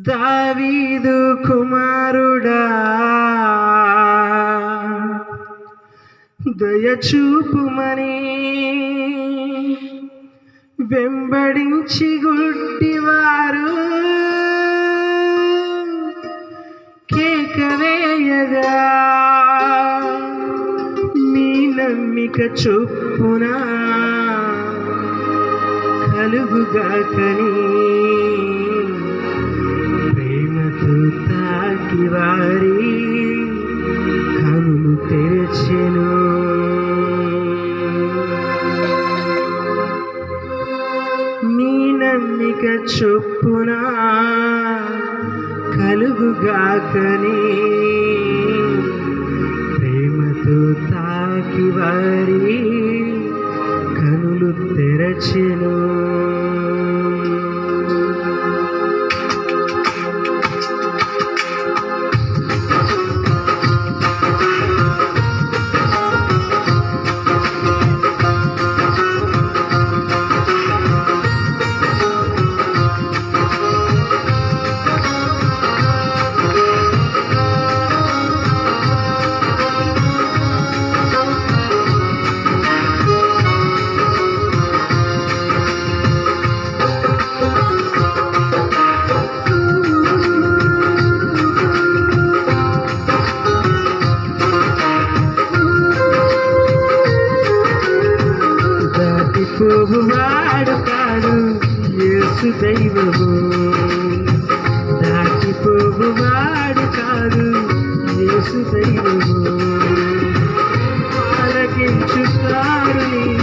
దావీదు కుమారుడా దయచూపుమని వెంబడించి గుడ్డివారు కేకవేయగా నీ నమ్మిక చొప్పున కలుగుగా కని వారి కనులు తెరచెను. మీ నమ్మిక చొప్పున కలుగుగాకనే పొరుగువాడు కాడు యేసు దైవము. దాటిపోవువాడు కాడు యేసు దైవము. ఆలకించుతాడు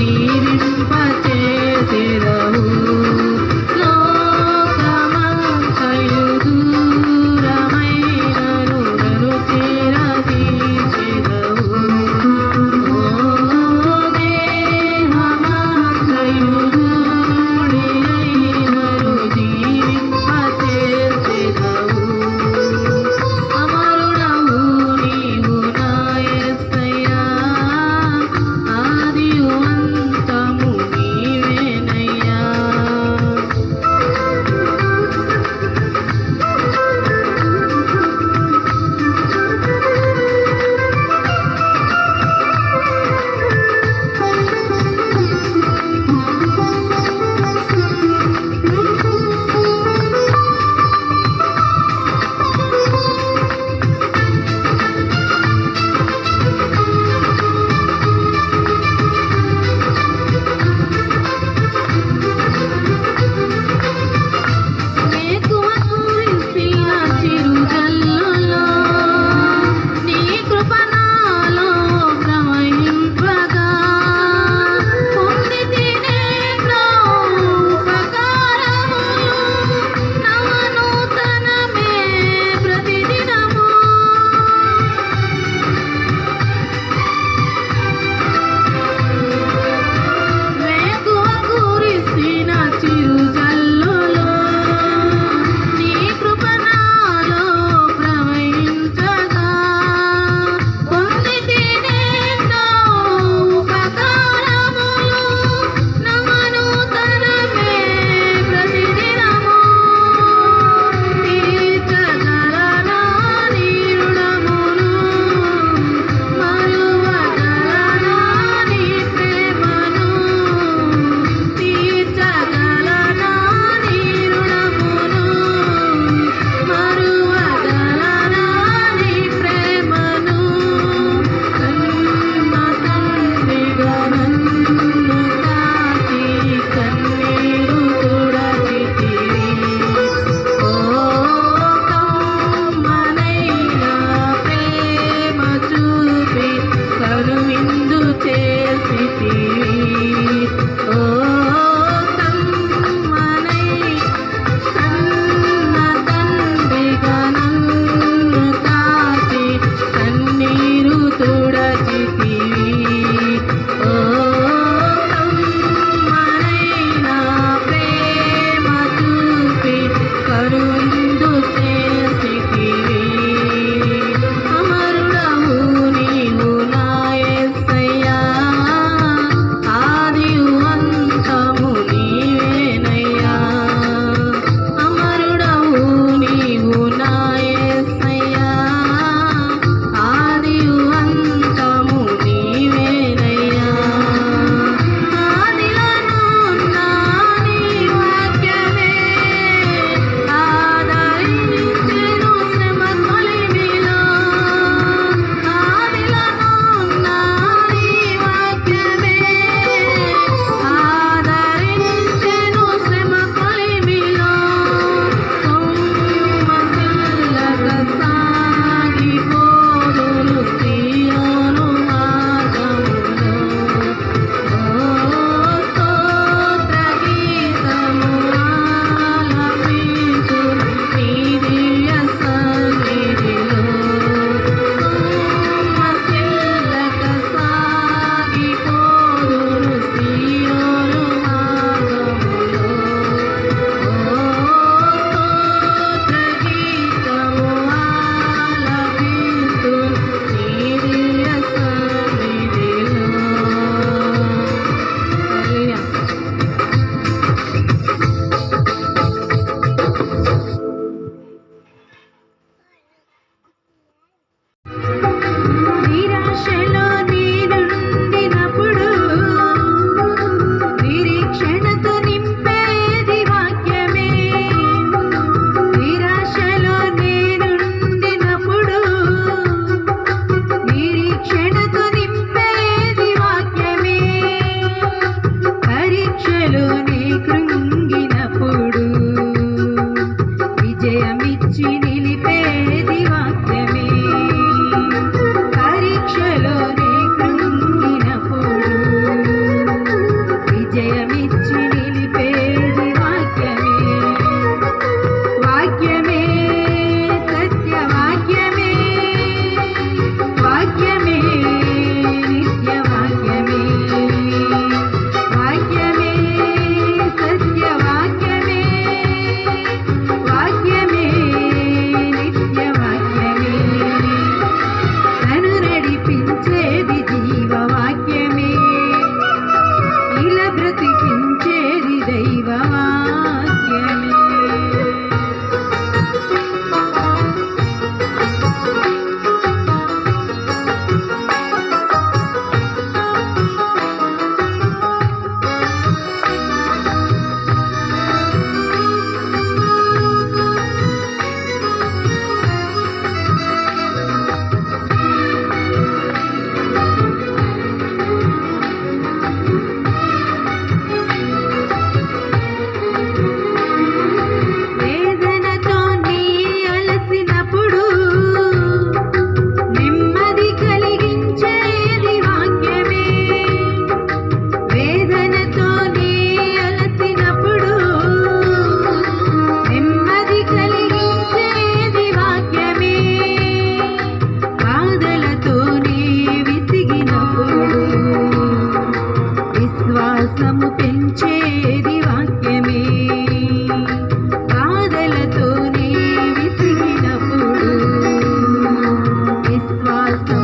ती Rasta.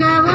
Have